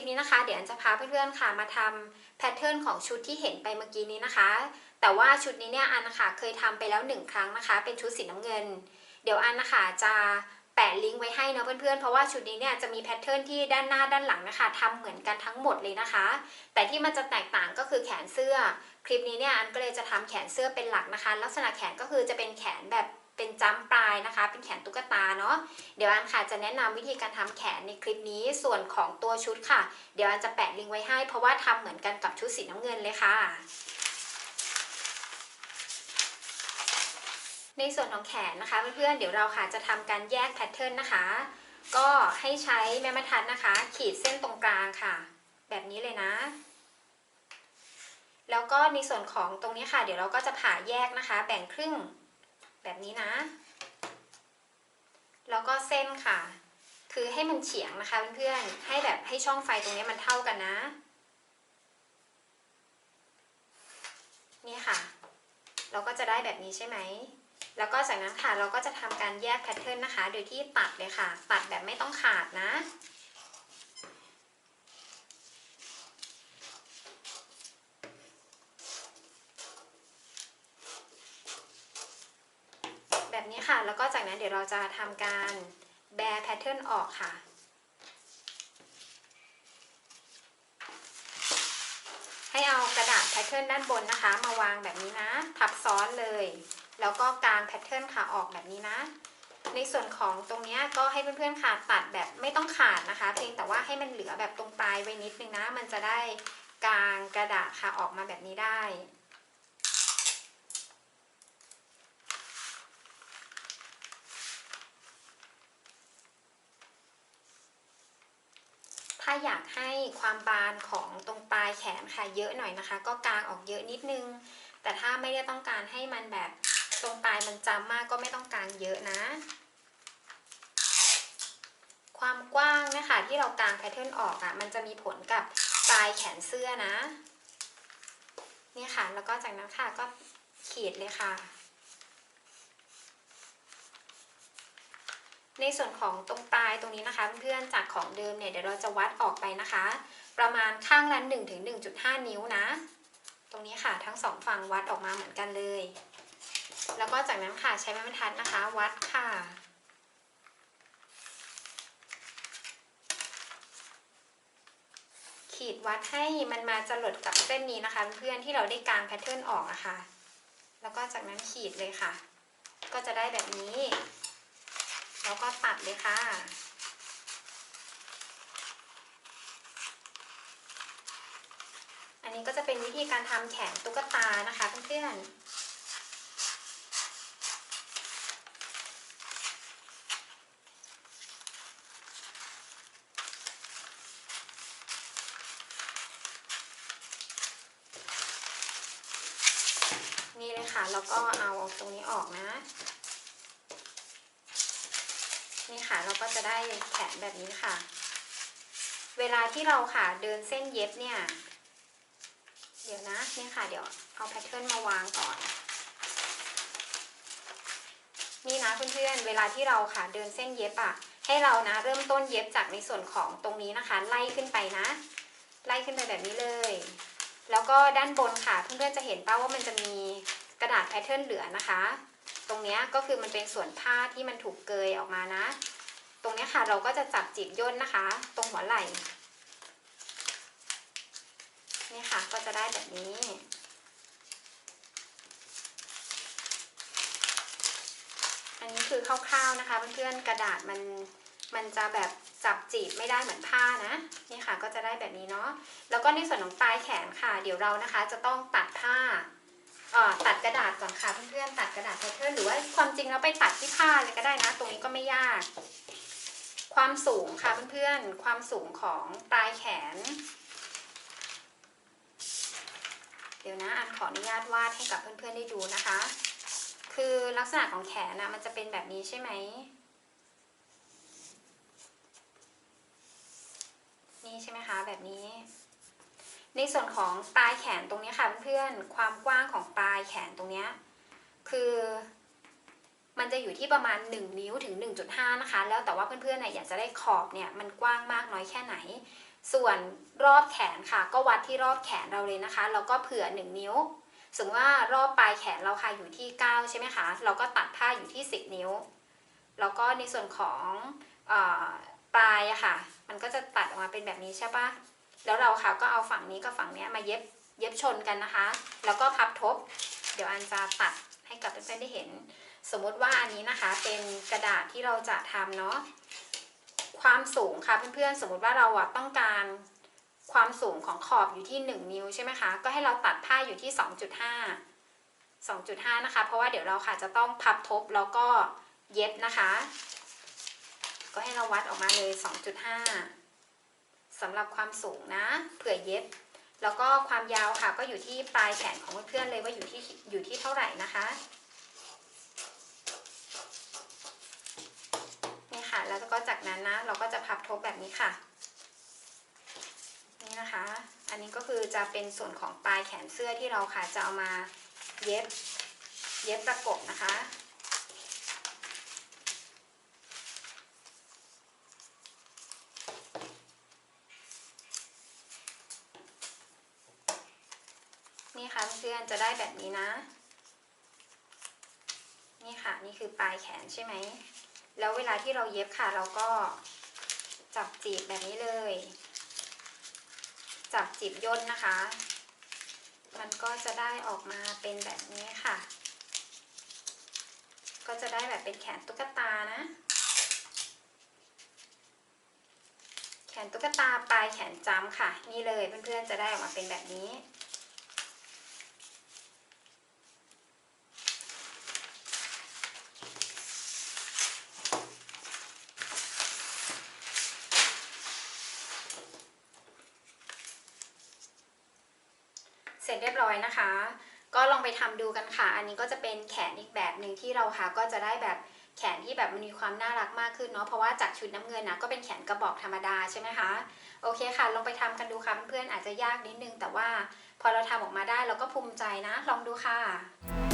ลิปนี้นะคะ เดี๋ยวอันจะพาเพื่อนๆค่ะมาทำแพทเทิร์นของชุดที่เห็นไปเมื่อกี้นี้นะคะ แต่ว่าชุดนี้เนี่ยอันนะคะเคยทำไปแล้วหนึ่งครั้งนะคะ เป็นชุดสีน้ำเงิน เดี๋ยวอันนะคะจะแปะลิงก์ไว้ให้เนาะเพื่อนๆ เพราะว่าชุดนี้เนี่ยจะมีแพทเทิร์นที่ด้านหน้าด้านหลังนะคะทำเหมือนกันทั้งหมดเลยนะคะ แต่ที่มันจะแตกต่างก็คือแขนเสื้อ คลิปนี้เนี่ยอันก็เลยจะทำแขนเสื้อเป็นหลักนะคะ ลักษณะแขนก็คือจะเป็นแขนแบบ เป็นจ้ำปลายนะคะ เป็นแขนตุ๊กตาเนาะเดี๋ยวอันค่ะจะแนะนำวิธีการทำแขนในคลิปนี้ส่วนของตัวชุดค่ะ เดี๋ยวอันจะแปะลิงก์ไว้ให้ เพราะว่าทำเหมือนกันกับชุดสีน้ำเงินเลยค่ะในส่วนของแขนนะคะเพื่อนๆ เดี๋ยวเราค่ะจะทำการแยกแพทเทิร์นนะคะ ก็ให้ใช้แม่บรรทัดนะคะ ขีดเส้นตรงกลางค่ะ แบบนี้เลยนะ แล้วก็ในส่วนของตรงนี้ค่ะ เดี๋ยวเราก็จะผ่าแยกนะคะ แบ่งครึ่ง แบบนี้นะ แล้วก็เส้นค่ะ คือให้มันเฉียงนะคะเพื่อนๆ ให้แบบให้ช่องไฟตรงนี้มันเท่ากันนะ นี่ค่ะ เราก็จะได้แบบนี้ใช่ไหม แล้วก็จากนั้นค่ะเราก็จะทำการแยกแพทเทิร์นนะคะ โดยที่ตัดเลยค่ะ ตัดแบบไม่ต้องขาดนะ นี้ค่ะ แล้วก็จากนั้นเดี๋ยวเราจะทำการแบร์แพทเทิร์นออกค่ะ ให้เอากระดาษแพทเทิร์นด้านบนนะคะ มาวางแบบนี้นะทับซ้อนเลย แล้วก็กางแพทเทิร์นค่ะออกแบบนี้นะ ในส่วนของตรงนี้ก็ให้เพื่อนๆค่ะตัดแบบไม่ต้องขาดนะคะ เพียงแต่ว่าให้มันเหลือแบบตรงปลายไว้นิดนึงนะ มันจะได้กางกระดาษค่ะออกมาแบบนี้ได้ ถ้าอยากให้ความบานของตรงปลายแขนค่ะเยอะหน่อยนะคะ ก็กางออกเยอะนิดนึง แต่ถ้าไม่ได้ต้องการให้มันแบบตรงปลายมันจำมากก็ไม่ต้องกางเยอะนะ ความกว้างนะคะที่เรากางแพทเทิร์นออกอะ่ะมันจะมีผลกับปลายแขนเสื้อนะนี่ค่ะ แล้วก็จากนั้นค่ะก็ขีดเลยค่ะ ในส่วนของตรงปลายตรงนี้นะคะเพื่อนๆจากของเดิมเนี่ยเดี๋ยวเราจะวัดออกไปนะคะ ประมาณข้างละ1ถึง1.5 นิ้วนะ ตรงนี้ค่ะทั้งสองฝั่งวัดออกมาเหมือนกันเลย แล้วก็จากนั้นค่ะใช้ไม้บรรทัดนะคะ วัดค่ะขีดวัดให้มันมาจรดกับเส้นนี้นะคะ เพื่อนที่เราได้กางแพทเทิร์นออกอะค่ะ แล้วก็จากนั้นขีดเลยค่ะ ก็จะได้แบบนี้ แล้วก็ตัดเลยค่ะ อันนี้ก็จะเป็นวิธีการทำแขนตุ๊กตานะคะเพื่อนๆนี่เลยค่ะ แล้วก็เอาตรงนี้ออกนะ นี่ค่ะเราก็จะได้แขนแบบนี้ค่ะ เวลาที่เราค่ะเดินเส้นเย็บเนี่ย เดี๋ยวนะนี่ค่ะเดี๋ยวเอาแพทเทิร์นมาวางก่อน นี่นะเพื่อนๆเวลาที่เราค่ะเดินเส้นเย็บอะให้เรานะ เริ่มต้นเย็บจากในส่วนของตรงนี้นะคะ ไล่ขึ้นไปนะ ไล่ขึ้นไปแบบนี้เลย แล้วก็ด้านบนค่ะเพื่อนๆจะเห็นป้าว่ามันจะมีกระดาษแพทเทิร์นเหลือนะคะ ตรงนี้ก็คือมันเป็นส่วนผ้าที่มันถูกเกยออกมานะ ตรงนี้ค่ะเราก็จะจับจีบย่นนะคะ ตรงหัวไหล่นี่ค่ะก็จะได้แบบนี้อันนี้คือคร่าวๆนะคะเพื่อนๆกระดาษมันมันจะแบบจับจีบไม่ได้เหมือนผ้านะนี่ค่ะก็จะได้แบบนี้เนาะแล้วก็ในส่วนของปลายแขนค่ะ เดี๋ยวเรานะคะจะต้องตัดผ้า ตัดกระดาษก่อนค่ะเพื่อนๆตัดกระดาษแพทเทิร์นหรือว่าความจริงแล้วไปตัดที่ผ้าเลยก็ได้นะ ตรงนี้ก็ไม่ยาก ความสูงค่ะเพื่อนๆความสูงของปลายแขน เดี๋ยวนะอันขออนุญาตวาดให้กับเพื่อนๆได้ดูนะคะ คือลักษณะของแขนนะมันจะเป็นแบบนี้ใช่ไหมนี่ใช่ไหมคะแบบนี้ ในส่วนของปลายแขนตรงนี้ค่ะเพื่อนๆความกว้างของปลายแขนตรงนี้คือมันจะอยู่ที่ประมาณ 1 นิ้วถึง 1.5 นะคะ แล้วแต่ว่าเพื่อนๆเนี่ยอยากจะได้ขอบเนี่ยมันกว้างมากน้อยแค่ไหน ส่วนรอบแขนค่ะ ก็วัดที่รอบแขนเราเลยนะคะ แล้วก็เผื่อ 1 นิ้ว สมมติว่ารอบปลายแขนเราค่ะอยู่ที่ 9 ใช่ไหมคะ เราก็ตัดผ้าอยู่ที่ 10 นิ้ว แล้วก็ในส่วนของออปลายอะค่ะ มันก็จะตัดออกมาเป็นแบบนี้ใช่ปะ แล้วเราค่ะก็เอาฝั่งนี้กับฝั่งนี้มาเย็บเย็บชนกันนะคะ แล้วก็พับทบ เดี๋ยวอันจะตัดให้กับเพื่อนๆได้เห็น สมมติว่าอันนี้นะคะเป็นกระดาษที่เราจะทำเนาะความสูงค่ะเพื่อนๆ สมมติว่าเราอะต้องการความสูงของขอบอยู่ที่ 1 นิ้วใช่ไหมคะ ก็ให้เราตัดผ้าอยู่ที่ 2.5 2.5 นะคะ เพราะว่าเดี๋ยวเราค่ะจะต้องพับทบแล้วก็เย็บนะคะ ก็ให้เราวัดออกมาเลย 2.5 สำหรับความสูงนะเผื่อเย็บ แล้วก็ความยาวค่ะ ก็อยู่ที่ปลายแขนของเพื่อนๆเลยว่าอยู่ที่อยู่ที่เท่าไหร่นะคะนี่ค่ะแล้วก็จากนั้นนะ เราก็จะพับทบแบบนี้ค่ะนี่นะคะ อันนี้ก็คือจะเป็นส่วนของปลายแขนเสื้อที่เราค่ะจะเอามาเย็บ เย็บประกบนะคะ นี่ค่ะเพื่อนจะได้แบบนี้นะ นี่ค่ะนี่คือปลายแขนใช่ไหม แล้วเวลาที่เราเย็บค่ะเราก็จับจีบแบบนี้เลย จับจีบย่นนะคะ มันก็จะได้ออกมาเป็นแบบนี้ค่ะ ก็จะได้แบบเป็นแขนตุ๊กตานะ แขนตุ๊กตาปลายแขนจ้ำค่ะ นี่เลยเพื่อนๆจะได้ออกมาเป็นแบบนี้ ร็จเรียบร้อยนะคะ ก็ลองไปทำดูกันค่ะ อันนี้ก็จะเป็นแขนอีกแบบหนึ่งที่เราค่ะก็จะได้แบบแขนที่แบบมันมีความน่ารักมากขึ้นเนาะเพราะว่าจากชุดน้ำเงินนะก็เป็นแขนกระบอกธรรมดาใช่ไหมคะโอเคค่ะ ลองไปทำกันดูค่ะเพื่อนๆอาจจะยากนิดนึง แต่ว่าพอเราทำออกมาได้เราก็ภูมิใจนะ ลองดูค่ะ